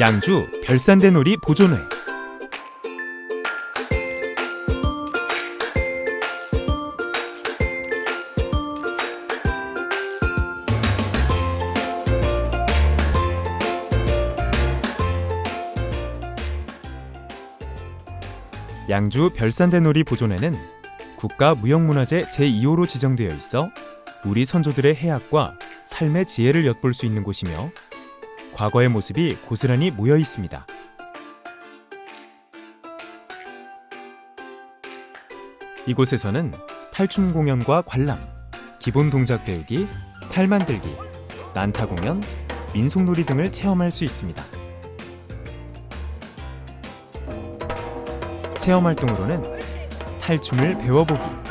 양주 별산대 놀이 보존회. 양주 별산대 놀이 보존회는 국가무형문화재 제2호로 지정되어 있어 우리 선조들의 해악과 삶의 지혜를 엿볼 수 있는 곳이며 과거의 모습이 고스란히 모여 있습니다. 이곳에서는 탈춤 공연과 관람, 기본 동작 배우기, 탈 만들기, 난타 공연, 민속놀이 등을 체험할 수 있습니다. 체험 활동으로는 탈춤을 배워보기,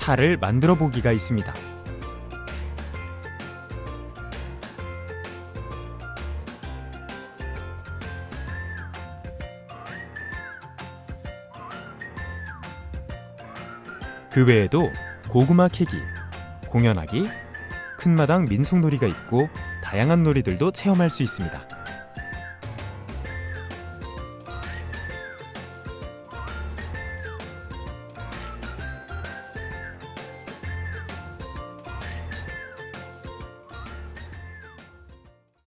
탈을 만들어 보기가 있습니다. 그 외에도 고구마 캐기, 공연하기, 큰마당 민속놀이가 있고 다양한 놀이들도 체험할 수 있습니다.